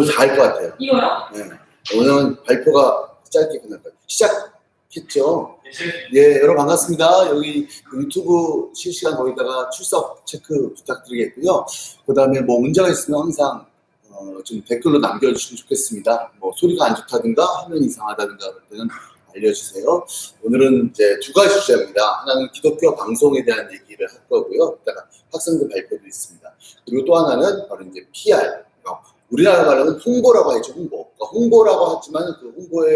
오늘 다 할 것 같아요. 이거요? 네. 오늘은 발표가 짧게 끝날 거예요. 시작했죠? 예, 여러분 반갑습니다. 여기 유튜브 실시간 거기다가 출석 체크 부탁드리겠고요. 그 다음에 뭐 문제가 있으면 항상 어, 좀 댓글로 남겨주시면 좋겠습니다. 뭐 소리가 안 좋다든가 화면 이상하다든가 그럴 때는 알려주세요. 오늘은 이제 두 가지 주제입니다. 하나는 기독교 방송에 대한 얘기를 할 거고요. 이따가 학생들 발표도 있습니다. 그리고 또 하나는 바로 이제 PR. 우리나라 말로는 홍보라고 하죠, 홍보. 그러니까 홍보라고 하지만 그 홍보에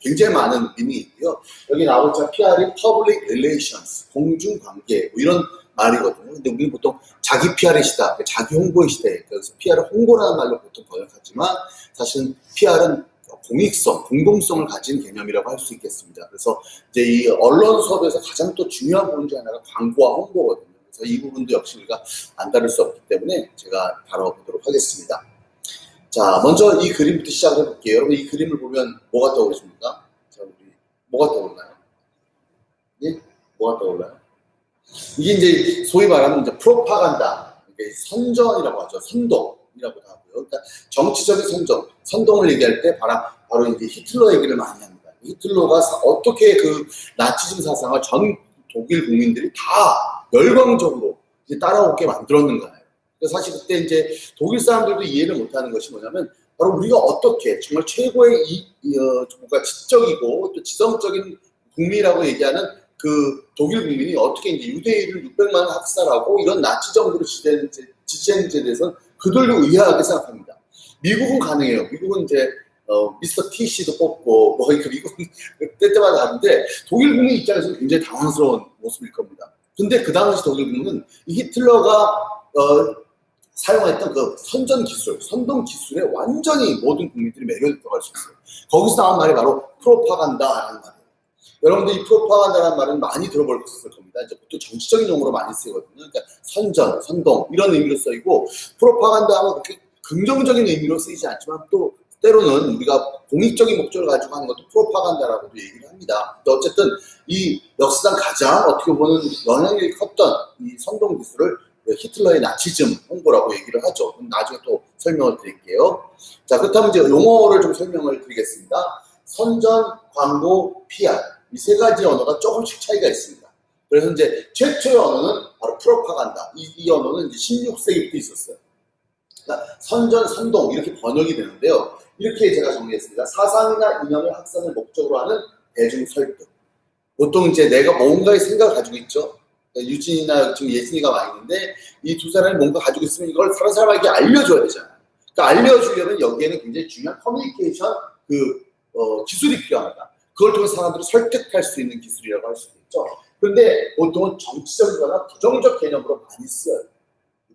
굉장히 많은 의미 있고요. 여기 나올 자 PR이 Public Relations, 공중관계 뭐 이런 말이거든요. 근데 우리는 보통 자기 PR의 그러니까 자기 홍보의 시대. 그래서 PR을 홍보라는 말로 보통 번역하지만 사실은 PR은 공익성, 공동성을 가진 개념이라고 할 수 있겠습니다. 그래서 이제 이 언론 수업에서 가장 또 중요한 부분 중 하나가 광고와 홍보거든요. 그래서 이 부분도 역시 우리가 안 다룰 수 없기 때문에 제가 다뤄보도록 하겠습니다. 자, 먼저 이 그림부터 시작을 해볼게요. 여러분 이 그림을 보면 뭐가 떠오르십니까? 자, 우리 뭐가 떠오르나요? 예? 뭐가 떠올라요? 이게 이제 소위 말하는 이제 프로파간다, 이게 선전이라고 하죠. 선동이라고 하고요. 그러니까 정치적인 선정, 선동을 얘기할 때 바로, 바로 이제 히틀러 얘기를 많이 합니다. 히틀러가 사- 어떻게 그 나치즘 사상을 전 독일 국민들이 다 열광적으로 따라오게 만들었는가요. 사실 그때 이제 독일 사람들도 이해를 못하는 것이 뭐냐면 바로 우리가 어떻게 정말 최고의 이, 이 어, 뭔가 지적이고 또 지성적인 국민이라고 얘기하는 그 독일 국민이 어떻게 이제 유대인을 600만 원 학살하고 이런 나치 정부를 지지한, 지지했는지에 대해서는 그들도 의아하게 생각합니다. 미국은 가능해요. 미국은 이제 어, 미스터 T씨도 뽑고 뭐 이거 미국은 때때마다 다른데 독일 국민 입장에서는 굉장히 당황스러운 모습일 겁니다. 근데 그 당시 독일 국민은 이 히틀러가 어, 사용했던 그 선전 기술, 선동 기술에 완전히 모든 국민들이 매료됐다고 할 수 있어요. 거기서 나온 말이 바로 프로파간다라는 말이에요. 여러분들 이 프로파간다라는 말은 많이 들어보셨을 겁니다. 이제 보통 정치적인 용어로 많이 쓰거든요. 그러니까 선전, 선동 이런 의미로 쓰이고 프로파간다 하면 그렇게 긍정적인 의미로 쓰이지 않지만 또 때로는 우리가 공익적인 목적을 가지고 하는 것도 프로파간다라고도 얘기를 합니다. 어쨌든 이 역사상 가장 어떻게 보면 영향력이 컸던 이 선동 기술을 히틀러의 나치즘 홍 보라고 얘기를 하죠. 나중에 또 설명을 드릴게요. 자, 그렇다면 이제 용어를 좀 설명을 드리겠습니다. 선전, 광고, PR. 이 세 가지 언어가 조금씩 차이가 있습니다. 그래서 이제 최초의 언어는 바로 프로파간다. 이, 이 언어는 이제 16세기부터 있었어요. 그러니까 선전, 선동 이렇게 번역이 되는데요. 이렇게 제가 정리했습니다. 사상이나 이념을 확산을 목적으로 하는 대중 설득. 보통 이제 내가 뭔가의 생각을 가지고 있죠. 그러니까 유진이나 지금 예진이가 와 있는데 이 두 사람이 뭔가 가지고 있으면 이걸 다른 사람에게 알려줘야 되잖아요. 그러니까 알려주려면 여기에는 굉장히 중요한 커뮤니케이션 그 어, 기술이 필요합니다. 그걸 통해 사람들을 설득할 수 있는 기술이라고 할수 있죠. 그런데 보통은 정치적이거나 부정적 개념으로 많이 쓰여요.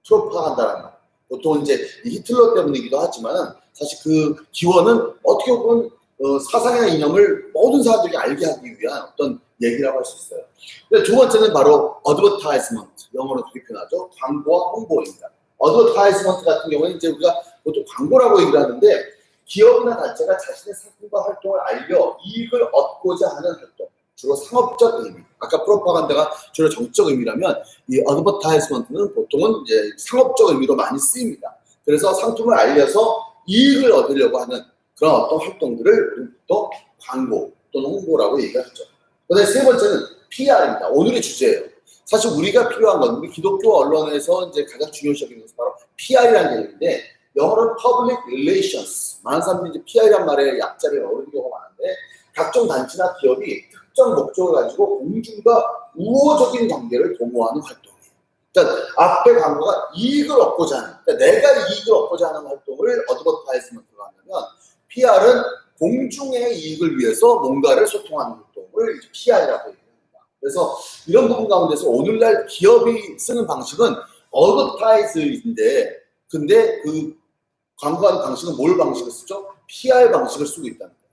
프로파간다라는 말. 보통 이제 이 히틀러 때문이기도 하지만 사실 그 기원은 어떻게 보면 어, 사상이나 이념을 모든 사람들이 알게 하기 위한 어떤 얘기라고 할 수 있어요. 근데 두 번째는 바로 advertisement, 영어로 그렇게 표현하죠. 광고와 홍보입니다. advertisement 같은 경우는 이제 우리가 보통 광고라고 얘기를 하는데 기업이나 단체가 자신의 상품과 활동을 알려 이익을 얻고자 하는 활동, 주로 상업적 의미. 아까 프로파간다가 주로 정적 의미라면 이 advertisement는 보통은 이제 상업적 의미로 많이 쓰입니다. 그래서 상품을 알려서 이익을 얻으려고 하는 그런 어떤 활동들을 또 광고 또는 홍보라고 얘기하죠. 그다음에 세 번째는 PR입니다. 오늘의 주제예요. 사실 우리가 필요한 건 우리 기독교 언론에서 이제 가장 중요시하는 것은 바로 PR이라는 개념인데 영어로는 Public Relations. 많은 사람들이 이제 PR이란 말에 약자를 어려는 경우가 많은데 각종 단체나 기업이 특정 목적을 가지고 공중과 우호적인 관계를 도모하는 활동이에요. 그러니까 앞에 광고가 이익을 얻고자 하는, 그러니까 내가 이익을 얻고자 하는 활동을 어드버타이즈먼트로 하면 PR은 공중의 이익을 위해서 뭔가를 소통하는 활동을 PR이라고 얘기합니다. 그래서 이런 부분 가운데서 오늘날 기업이 쓰는 방식은 어드버타이즈인데 근데 그 광고하는 방식은 뭘 방식을 쓰죠? PR 방식을 쓰고 있다는 거예요.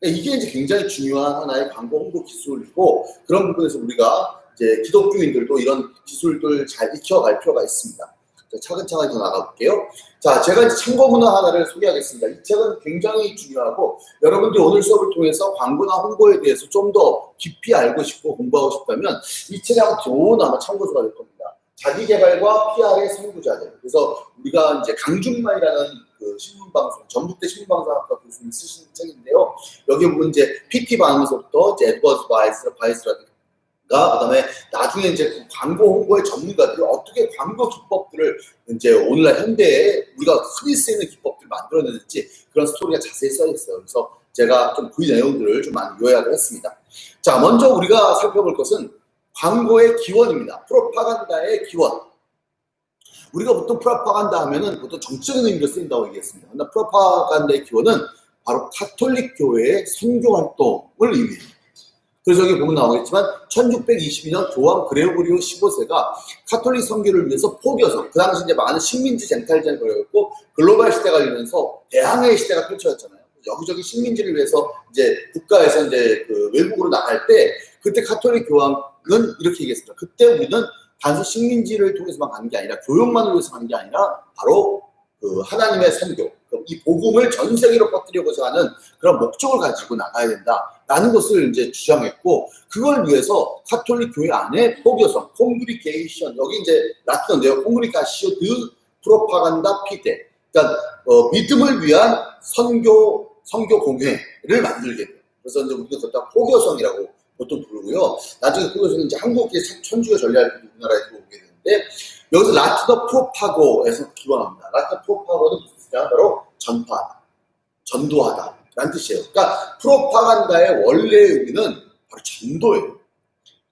그러니까 이게 이제 굉장히 중요한 하나의 광고 홍보 기술이고 그런 부분에서 우리가 이제 기독교인들도 이런 기술들 잘 익혀갈 필요가 있습니다. 자, 차근차근히 더 나가볼게요. 자, 제가 참고 문화 하나를 소개하겠습니다. 이 책은 굉장히 중요하고 여러분들이 오늘 수업을 통해서 광고나 홍보에 대해서 좀 더 깊이 알고 싶고 공부하고 싶다면 이 책이 아마 좋은 아마 참고서가 될 겁니다. 자기 개발과 PR의 선구자들. 그래서 우리가 이제 강준만이라는 그 신문방송, 전북대 신문방송학과 교수님 쓰신 책인데요. 여기 보면 이제 PT 반응에서부터 이제 에드워드 바이스, 바이스라든가 그 다음에 나중에 이제 그 광고 홍보의 전문가들이 어떻게 광고 기법들을 이제 오늘날 현대에 우리가 흔히 쓰이는 기법들을 만들어내는지 그런 스토리가 자세히 써 있어요. 그래서 제가 좀 그 내용들을 좀 많이 요약을 했습니다. 자, 먼저 우리가 살펴볼 것은 광고의 기원입니다. 프로파간다의 기원. 우리가 보통 프로파간다 하면은 보통 정적인 의미로 쓰인다고 얘기했습니다. 그러나 프로파간다의 기원은 바로 카톨릭 교회의 선교 활동을 의미해요. 그래서 여기 보면 나오겠지만 1622년 교황 그레고리오 15세가 카톨릭 선교를 위해서 포교성, 그 당시 이제 많은 식민지 쟁탈전이 벌어졌고 글로벌 시대가 열리면서 대항해 시대가 펼쳐졌잖아요. 여기저기 식민지를 위해서 이제 국가에서 이제 그 외국으로 나갈 때 그때 카톨릭 교황은 이렇게 얘기했습니다. 그때 우리는 단순 식민지를 통해서만 가는 게 아니라 교육만을 위해서 가는 게 아니라 바로 그 하나님의 선교, 이 복음을 전 세계로 퍼뜨리고자 하는 그런 목적을 가지고 나가야 된다라는 것을 이제 주장했고 그걸 위해서 카톨릭 교회 안에 포교성, 콩그리게이션 여기 이제 라틴어인데요. 콩그리가시오 드 프로파간다 피데 그러니까 어, 믿음을 위한 선교 선교 공회를 만들게 돼요. 그래서 이제 우리가 그다 포교성이라고 보통 부르고요. 나중에 포교성은 이제 한국의 천주교 전략 우리나라에 들어오게 되는데 여기서 라틴어 프로파고에서 기원합니다. 라틴어 프로파고는 뜻이냐? 바로 전파하다, 전도하다 라는 뜻이에요. 그러니까 프로파간다의 원래 의미는 바로 전도예요.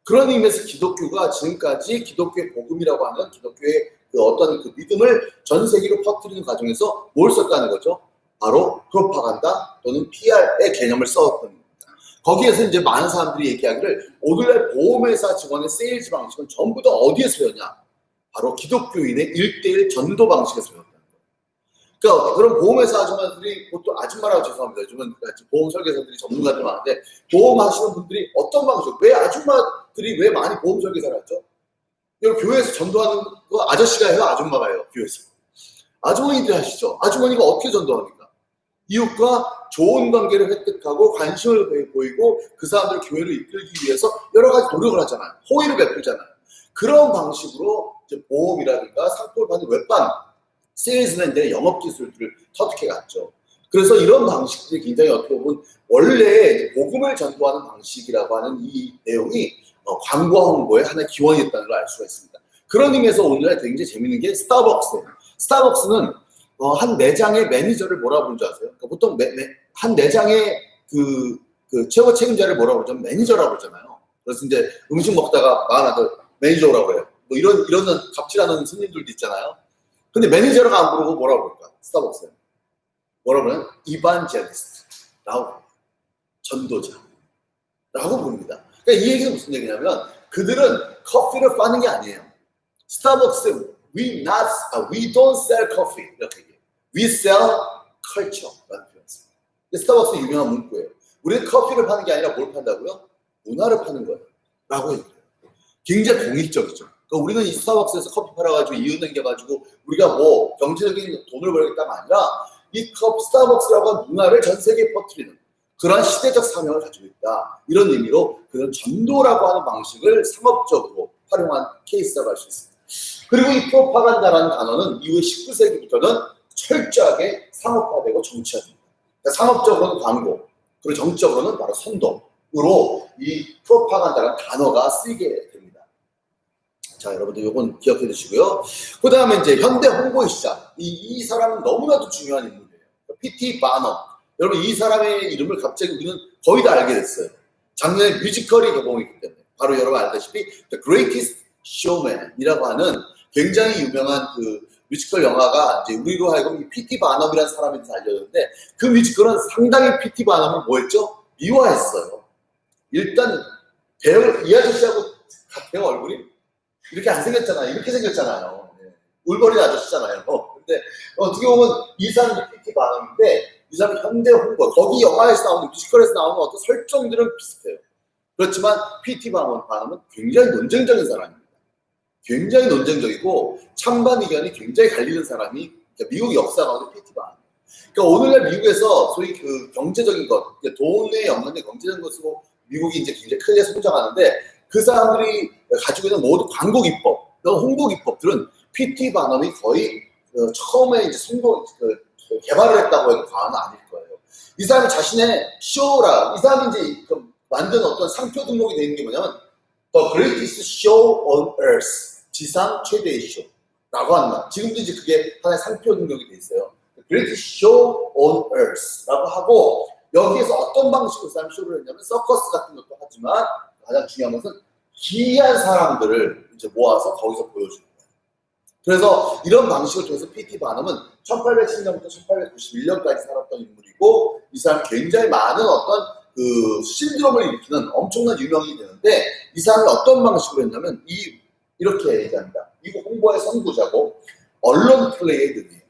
그런 의미에서 기독교가 지금까지 기독교의 복음이라고 하는 기독교의 그 어떤 그 믿음을 전 세계로 퍼뜨리는 과정에서 뭘 썼다는 거죠? 바로 프로파간다 또는 PR의 개념을 써왔던 겁니다. 거기에서 이제 많은 사람들이 얘기하기를 오늘날 보험회사 직원의 세일즈 방식은 전부 다 어디에서 배웠냐? 바로 기독교인의 일대일 전도 방식에서 거예요. 그러니까 그런 보험회사 아줌마들이 보통 아줌마라고 죄송합니다. 요즘은 보험 설계사들이 전문가들 많은데 보험 하시는 분들이 어떤 방식, 왜 아줌마들이 왜 많이 보험 설계사를 하죠? 여기 교회에서 전도하는 거 아저씨가 해요? 아줌마가 해요? 교회에서. 아주머니들이 하시죠. 아주머니가 어떻게 전도합니까? 이웃과 좋은 관계를 획득하고 관심을 보이고 그 사람들을 교회로 이끌기 위해서 여러 가지 노력을 하잖아요. 호의를 베풀잖아요. 그런 방식으로 이제 보험이라든가 상품을 받는 웹반, 세일즈맨들의 영업 기술들을 터득해 갔죠. 그래서 이런 방식들이 굉장히 어떻게 보면 원래 복음을 전도하는 방식이라고 하는 이 내용이 어, 광고 홍보의 하나의 기원이었다는 걸 알 수가 있습니다. 그런 의미에서 오늘날 굉장히 재밌는 게 스타벅스예요. 스타벅스는 어, 한 매장의 매니저를 뭐라 부르는 줄 아세요? 그러니까 보통 매, 매, 한 매장의 그, 그 최고 책임자를 뭐라 그러죠? 매니저라고 그러잖아요. 그래서 이제 음식 먹다가 마나도 매니저라고 해요. 뭐 이런 이런 갑질하는 손님들도 있잖아요. 근데 매니저라고 안 부르고 뭐라고 그럴까? 스타벅스는 뭐라고 그러냐? 이반젤리스트라고 부릅니다. 전도자라고 부릅니다. 그러니까 이 얘기는 무슨 얘기냐면 그들은 커피를 파는 게 아니에요. 스타벅스 we not uh, we don't sell coffee 이렇게 얘기해요. We sell culture라는 표현입니다. 스타벅스 유명한 문구예요. 우리는 커피를 파는 게 아니라 뭘 판다고요? 문화를 파는 거예요. 라고 얘기해요. 굉장히 공익적이죠. 그러니까 우리는 이 스타벅스에서 커피 팔아가지고 이윤 남겨가지고 우리가 뭐 경제적인 돈을 벌겠다가 아니라 이 컵 스타벅스라고 하는 문화를 전 세계에 퍼뜨리는 그런 시대적 사명을 가지고 있다. 이런 의미로 그런 전도라고 하는 방식을 상업적으로 활용한 케이스라고 할 수 있습니다. 그리고 이 프로파간다라는 단어는 이후 19세기부터는 철저하게 상업화되고 정치화됩니다. 그러니까 상업적으로는 광고, 그리고 정적으로는 바로 선도로 이 프로파간다라는 단어가 쓰이게. 자, 여러분들 이건 기억해 두시고요. 그 다음에 이제 현대 홍보의 시작. 이, 이 사람은 너무나도 중요한 인물이에요. P.T. 바너. 여러분 이 사람의 이름을 갑자기 우리는 거의 다 알게 됐어요. 작년에 뮤지컬이 개봉했기 때문에. 바로 여러분 알다시피 The Greatest Showman이라고 하는 굉장히 유명한 그 뮤지컬 영화가 이제 우리로 하여금 P.T. 바넘이라는 사람한테 알려졌는데 그 뮤지컬은 상당히 P.T. 바넘을 뭐했죠? 미화했어요. 일단 배우 이 아저씨하고 같아요 얼굴이 이렇게 안 생겼잖아요. 이렇게 생겼잖아요. 네. 울버린 아저씨잖아요. 근데 어떻게 보면 이 사람이 P.T. 바넘인데 이 사람이 현대 홍보 거기 영화에서 나오는 뮤지컬에서 나오는 어떤 설정들은 비슷해요. 그렇지만 P.T. 바넘은 굉장히 논쟁적인 사람입니다. 굉장히 논쟁적이고 찬반 의견이 굉장히 갈리는 사람이 미국 역사 가운데 P.T. 바넘. 그러니까 오늘날 미국에서 소위 그 경제적인 것, 돈에 연관된 경제적인 것으로 미국이 이제 굉장히 크게 성장하는데 그 사람들이 가지고 있는 모든 광고 기법, 홍보 기법들은 P.T. 바넘이 거의 어, 처음에 이제 성공, 그 개발을 했다고 해도 과언은 아닐 거예요. 이 사람이 자신의 쇼라, 이 사람이 이제 그 만든 어떤 상표 등록이 되는 게 뭐냐면 The Greatest Show on Earth, 지상 최대의 쇼라고 말. 지금도 이제 그게 하나의 상표 등록이 돼 있어요. The Greatest Show on Earth라고 하고 여기에서 어떤 방식으로 이 사람이 쇼를 했냐면 서커스 같은 것도 하지만 가장 중요한 것은 기이한 사람들을 이제 모아서 거기서 보여주는 거예요. 그래서 이런 방식을 통해서 PT 반음은 1810년부터 1891년까지 살았던 인물이고 이 사람 굉장히 많은 어떤 그 신드롬을 일으키는 엄청난 유명이 되는데 이 사람이 어떤 방식으로 했냐면 이 이렇게 얘기합니다. 미국 홍보의 선구자고 언론 플레이의 능이에요.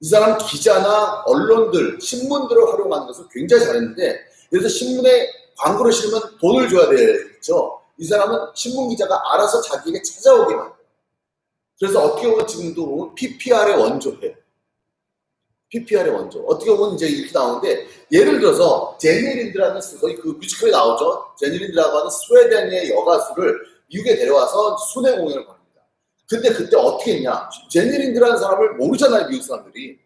이 사람 기자나 언론들, 신문들을 활용하는 것을 굉장히 잘했는데 그래서 신문에 광고를 실으면 돈을 줘야 되겠죠. 이 사람은 신문 기자가 알아서 자기에게 찾아오게 만들어요. 그래서 어떻게 보면 지금도 PPR의 원조예요. PPR의 원조. 어떻게 보면 이제 이렇게 나오는데 예를 들어서 제니린드라는 스- 거의 그 뮤지컬에 나오죠. 제니린드라고 하는 스웨덴의 여가수를 미국에 데려와서 순회 공연을 벌입니다. 근데 그때 어떻게 했냐? 제니린드라는 사람을 모르잖아요, 미국 사람들이.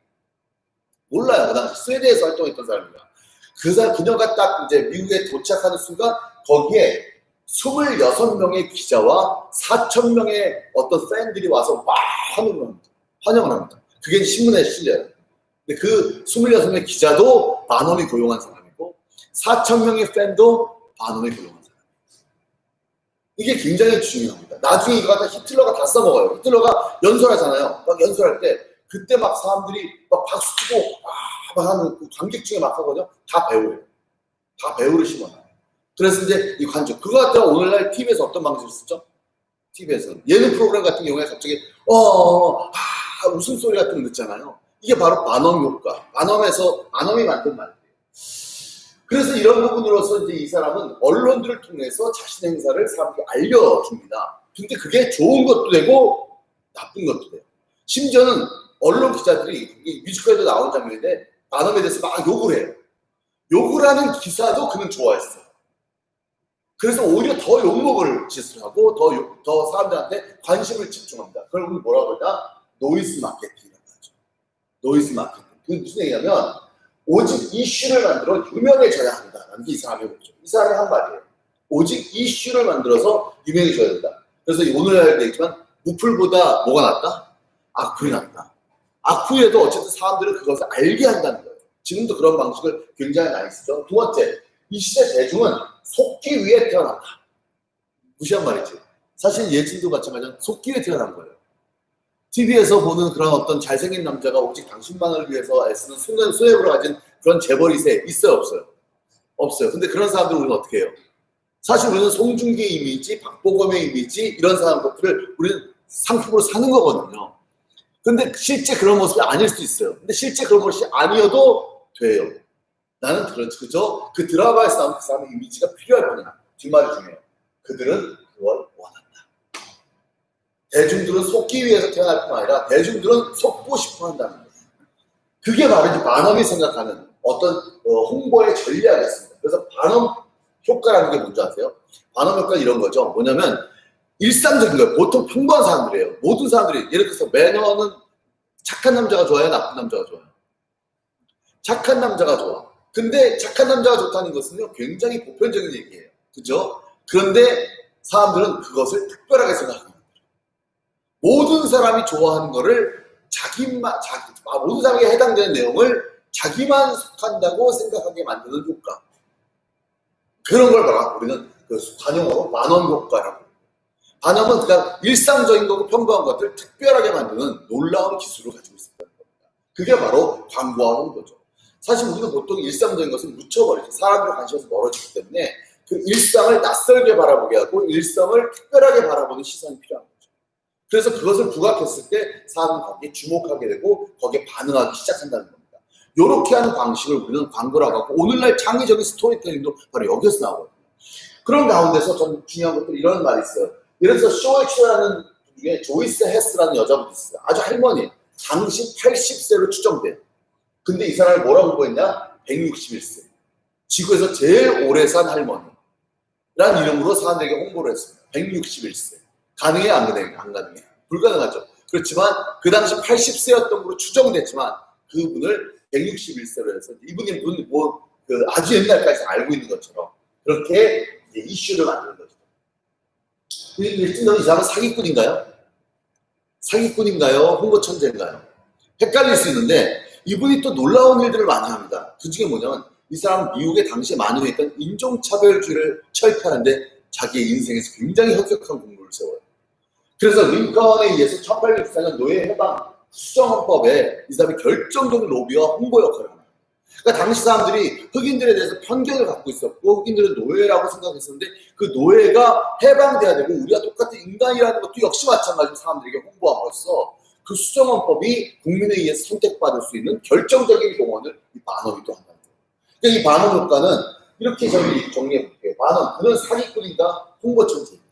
몰라요. 그 당시 스웨덴에서 활동했던 사람이야. 그 사람, 그녀가 딱 이제 미국에 도착하는 순간 거기에 26명의 기자와 4,000명의 어떤 팬들이 와서 막 환영을 합니다. 환영을 합니다. 그게 신문에 실려요. 근데 그 26명의 기자도 반원이 고용한 사람이고 4,000명의 팬도 반원이 고용한 사람. 이게 굉장히 중요합니다. 나중에 이거 갖다 히틀러가 다 써먹어요. 히틀러가 연설하잖아요. 막 연설할 때 그때 막 사람들이 막 박수 치고 아, 막 하는 그 관객 중에 막 하거든요. 다 배우예요. 다 배우를 심어놔요. 그래서 이제 이 관중 그거 같아 오늘날 TV에서 어떤 방식을 쓰죠? TV에서 예능 프로그램 같은 경우에 갑자기 어, 아, 웃음소리 같은 거 듣잖아요. 이게 바로 반엄 효과. 반엄에서 반엄이 만든 말이에요. 그래서 이런 부분으로서 이제 이 사람은 언론들을 통해서 자신의 행사를 사람들에게 알려줍니다. 근데 그게 좋은 것도 되고 나쁜 것도 돼요. 심지어는 언론 기자들이 이 뮤지컬에도 나온 장면인데 반엄에 대해서 막 욕을 해요. 욕을 하는 기사도 그는 좋아했어요. 그래서 오히려 더 욕먹을 짓을 하고 더, 욕- 더 사람들한테 관심을 집중합니다. 그걸 우리 뭐라고 그러냐? 노이즈 마케팅이라고 하죠. 노이즈 마케팅. 그게 무슨 얘기냐면 오직 이슈를 만들어 유명해져야 한다라는 게 이 사람의 목적. 이 사람이 한 말이에요. 오직 이슈를 만들어서 유명해져야 된다. 그래서 오늘날 얘기지만 무풀보다 뭐가 낫다? 악플이 낫다. 악플에도 어쨌든 사람들은 그것을 알게 한다는 거예요. 지금도 그런 방식을 굉장히 많이 쓰죠. 두 번째, 이 시대 대중은 속기 위해 태어났다. 무시한 말이지. 사실 예진도 마찬가지로 속기 위해 태어난 거예요. TV에서 보는 그런 어떤 잘생긴 남자가 오직 당신만을 위해서 애쓰는 순간 수액으로 가진 그런 재벌이세 있어요, 없어요? 없어요. 근데 그런 사람들 우리는 어떻게 해요? 사실 우리는 송중기의 이미지, 박보검의 이미지 이런 사람 것들을 우리는 상품으로 사는 거거든요. 근데 실제 그런 모습이 아닐 수 있어요. 근데 실제 그런 모습이 아니어도 돼요. 나는 그런 그저 그 드라마에서 나온 그 사람의 이미지가 필요할 뿐이야. 뒷말이 중요해요. 그들은 그걸 원한다. 대중들은 속기 위해서 태어날 뿐 아니라 대중들은 속고 싶어 한다는 거예요. 그게 바로 반엄이 생각하는 어떤 어, 홍보의 전략이었습니다. 그래서 반엄 효과라는 게 뭔지 아세요? 반엄 효과 이런 거죠. 뭐냐면 일상적인 거예요. 보통 평범한 사람들이에요. 모든 사람들이 예를 들어서 매너는 착한 남자가 좋아요, 나쁜 남자가 좋아요. 착한 남자가 좋아. 근데 착한 남자가 좋다는 것은요, 굉장히 보편적인 얘기예요. 그죠? 그런데 사람들은 그것을 특별하게 생각합니다. 모든 사람이 좋아하는 거를 자기만, 자기, 아, 모든 사람에게 해당되는 내용을 자기만 속한다고 생각하게 만드는 효과. 그런 걸 말하 우리는 그 관용어로 만원 효과라고. 반영은 그냥 일상적인 거고 평범한 것들 특별하게 만드는 놀라운 기술을 가지고 있었다는 겁니다. 그게 바로 광고와 홍보죠. 사실 우리는 보통 일상적인 것을 묻혀버리죠. 사람들 관심에서 멀어지기 때문에 그 일상을 낯설게 바라보게 하고 일상을 특별하게 바라보는 시선이 필요한 거죠. 그래서 그것을 부각했을 때 사람은 거기에 주목하게 되고 거기에 반응하기 시작한다는 겁니다. 이렇게 하는 방식을 우리는 광고라고 하고 오늘날 창의적인 스토리텔링도 바로 여기서 나오거든요. 그런 가운데서 전 중요한 것들 이런 말이 있어요. 예를 들어서 쇼에 출연하는 분 중에 조이스 헤스라는 여자분이 있어요. 아주 할머니. 당시 80세로 추정돼요. 근데 이 사람을 뭐라고 홍보했냐? 161세. 지구에서 제일 오래 산 할머니. 라는 이름으로 사람들에게 홍보를 했습니다. 161세. 가능해? 안 가능해? 안 가능해? 불가능하죠. 그렇지만 그 당시 80세였던 걸로 추정됐지만 그분을 161세로 해서 이분이 문, 뭐, 그 아주 옛날까지 알고 있는 것처럼 그렇게 이슈를 만드는 거죠. 일진너 이 사람은 사기꾼인가요? 사기꾼인가요? 홍보 천재인가요? 헷갈릴 수 있는데 이분이 또 놀라운 일들을 많이 합니다. 그 중에 뭐냐면 이 사람은 미국에 당시에 만연했던 인종차별주의를 철폐하는데 자기의 인생에서 굉장히 혁혁한 공부를 세워요. 그래서 링컨에 의해서 1864년 노예 해방 수정헌법에 이 사람이 결정적인 로비와 홍보 역할을 합니다. 그러니까 당시 사람들이 흑인들에 대해서 편견을 갖고 있었고 흑인들은 노예라고 생각했었는데 그 노예가 해방돼야 되고 우리가 똑같은 인간이라는 것도 역시 마찬가지로 사람들에게 홍보함으로써 그 수정헌법이 국민에 의해서 선택받을 수 있는 결정적인 공헌을 이 반업이 또 한다는 거예요. 그러니까 이 반업 효과는 이렇게 정리, 정리해 볼게요. 반업, 그는 사기꾼인가 홍보 천재입니다.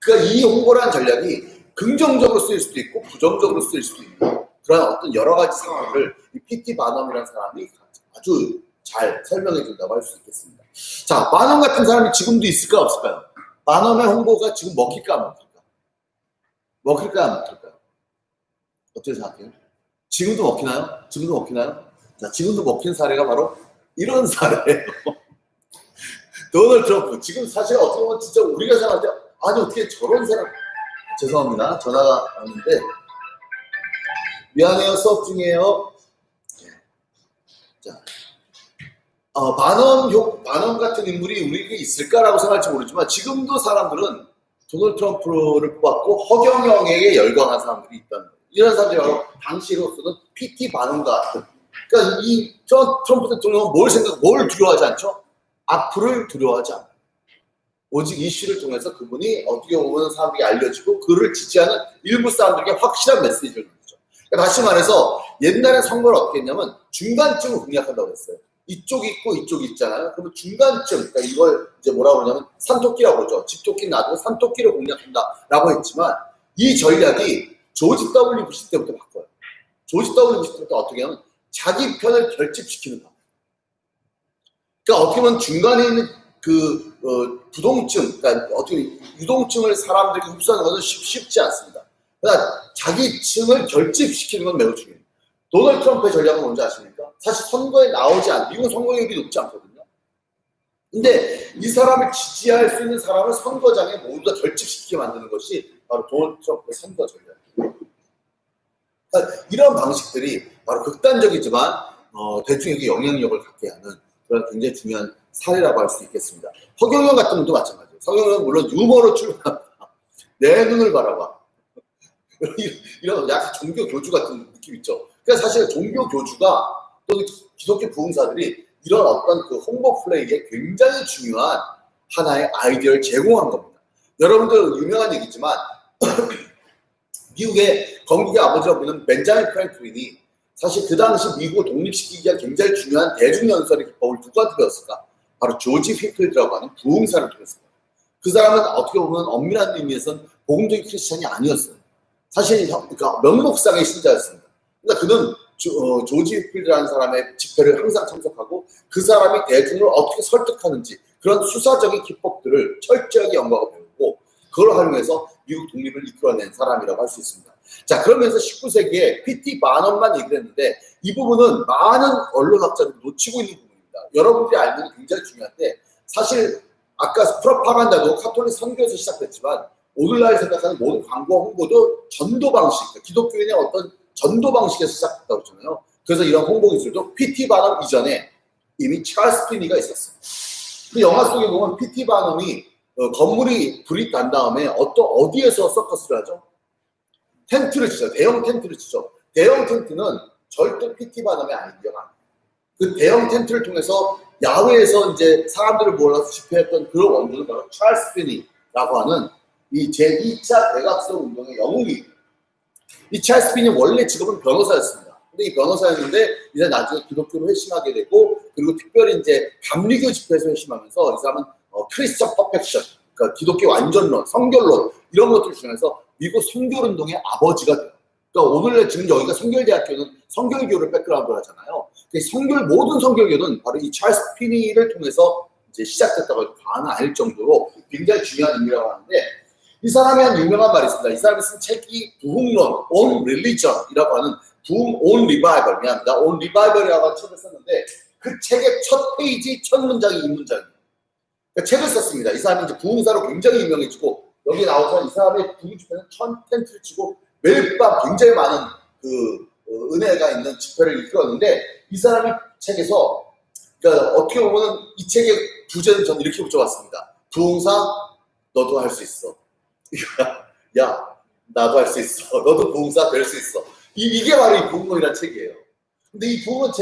그러니까 이 홍보라는 전략이 긍정적으로 쓰일 수도 있고 부정적으로 쓰일 수도 있고 그런 어떤 여러 가지 상황을 이 PT 반엄이라는 사람이 아주 잘 설명해 준다고 할 수 있겠습니다. 자, 반엄 같은 사람이 지금도 있을까 없을까요? 반엄의 홍보가 지금 먹힐까 안 먹힐까? 먹힐까 안 먹힐까요? 어떻게 생각해요? 지금도 먹히나요? 지금도 먹히나요? 자, 지금도 먹힌 사례가 바로 이런 사례예요. 도널드 트럼프. 지금 사실 어떻게 보면 진짜 우리가 생각할 때 아니 어떻게 저런 사람 죄송합니다. 전화가 왔는데 미안해요. 수업 중이에요. 자, 어, 반원 효, 반원 같은 인물이 우리에게 있을까라고 생각할지 모르지만 지금도 사람들은 도널드 트럼프를 뽑았고 허경영에게 열광한 사람들이 있다는 거예요. 이런 사람들이 바로 당시로서는 PT 반원과 같은. 그러니까 이저 트럼프 대통령은 뭘 생각, 뭘 두려워하지 않죠? 악플을 두려워하지 않아요. 오직 이슈를 통해서 그분이 어떻게 보면 사람들이 알려지고 그를 지지하는 일부 사람들에게 확실한 메시지를. 그러니까 다시 말해서 옛날에 선거를 어떻게 했냐면 중간쯤을 공략한다고 했어요. 이쪽이 있고 이쪽이 있잖아요. 그러면 중간쯤, 그러니까 이걸 이제 뭐라고 그러냐면 산토끼라고 그러죠. 집토끼 놔두고 산토끼를 공략한다라고 했지만 이 전략이 조지 W 부시 때부터 바꿔요. 조지 W 부시 때부터 어떻게 하면 자기 편을 결집시키는 겁니다. 그러니까 어떻게 보면 중간에 있는 그 어, 부동층, 그러니까 어떻게 유동층을 사람들이 흡수하는 것은 쉽, 지 않습니다. 그러니까 자기 층을 결집시키는 건 매우 중요해요. 도널드 트럼프의 전략은 뭔지 아십니까? 사실 선거에 나오지 않, 미국 선거율이 높지 않거든요. 근데 이 사람을 지지할 수 있는 사람을 선거장에 모두 다 결집시키게 만드는 것이 바로 도널드 트럼프의 선거 전략이에요. 그러니까 이런 방식들이 바로 극단적이지만 어, 대중에게 영향력을 갖게 하는 그런 굉장히 중요한 사례라고 할 수 있겠습니다. 허경영 같은 분도 마찬가지예요. 허경영은 물론 유머로 출발합니다. 내 눈을 바라봐. 이런 약간 종교 교주 같은 느낌 있죠. 그러니까 사실 종교 교주가 또는 기독교 부흥사들이 이런 어떤 그 홍보 플레이에 굉장히 중요한 하나의 아이디어를 제공한 겁니다. 여러분들 유명한 얘기지만 미국의 건국의 아버지라고 부르는 벤자민 프랭클린이 사실 그 당시 미국을 독립시키기 위한 굉장히 중요한 대중연설의 기법을 누구한테 배웠을까? 바로 조지 휘필드라고 하는 부흥사를 통했습니다. 그 사람은 어떻게 보면 엄밀한 의미에서는 복음적인 크리스천이 아니었어요. 사실 그러니까 명목상의 신자였습니다. 그러니까 그는 조, 어, 조지 휘필드라는 사람의 집회를 항상 참석하고 그 사람이 대중을 어떻게 설득하는지 그런 수사적인 기법들을 철저하게 연구하고 배우고 그걸 활용해서 미국 독립을 이끌어낸 사람이라고 할 수 있습니다. 자, 그러면서 19세기에 PT 만원만 얘기를 했는데 이 부분은 많은 언론학자들이 놓치고 있는 부분입니다. 여러분들이 게 굉장히 중요한데 사실 아까 프로파간다도 카톨릭 선교에서 시작됐지만 오늘날 생각하는 모든 광고 홍보도 전도 방식, 그러니까 기독교인의 어떤 전도 방식에서 시작됐다고 그러잖아요. 그래서 이런 홍보 기술도 PT 반음 이전에 이미 찰스 피니가 있었어요. 그 영화 속에 보면 PT 반음이 어, 건물이 불이 난 다음에 어떤 어디에서 서커스를 하죠? 텐트를 치죠. 대형 텐트를 치죠. 대형 텐트는 절대 PT 반음의 아이디어가. 그 대형 텐트를 통해서 야외에서 이제 사람들을 모아서 집회했던 그 원조는 바로 찰스 피니라고 하는 이 제2차 대각성 운동의 영웅이 이 찰스 피니 원래 직업은 변호사였습니다. 근데 이 변호사였는데 이제 나중에 기독교로 회심하게 되고 그리고 특별히 이제 감리교 집회에서 회심하면서 이 사람은 어, 크리스천 퍼펙션, 그러니까 기독교 완전론, 성결론 이런 것들을 중에서 미국 성결 운동의 아버지가 돼요. 그러니까 오늘날 지금 여기가 성결대학교는 성결교를 백그라운드로 하잖아요. 그 성결 모든 성결교는 바로 이 찰스 피니를 통해서 이제 시작됐다고 해도 과언은 아닐 정도로 굉장히 중요한 의미라고 하는데 이 사람이 한 유명한 말이 있습니다. 이 사람이 쓴 책이 부흥론, on religion이라고 하는 부흥 온 리바이벌 미안합니다. 온 리바이벌이라고 하는 책을 썼는데 그 책의 첫 페이지 첫 문장이 이 문장이에요. 그러니까 책을 썼습니다. 이 사람이 이제 부흥사로 굉장히 유명해지고 여기 나오서 이 사람의 부흥 집회는 천 텐트를 치고 매일 밤 굉장히 많은 그 어, 은혜가 있는 집회를 이끌었는데 이 사람이 책에서 그러니까 어떻게 보면 이 책의 주제는 저는 이렇게 붙여봤습니다. 부흥사 너도 할 수 있어. 야 나도 할 수 있어. 너도 부흥사 될 수 있어. 이, 이게 바로 이 부흥론이라는 책이에요. 근데 이 부흥은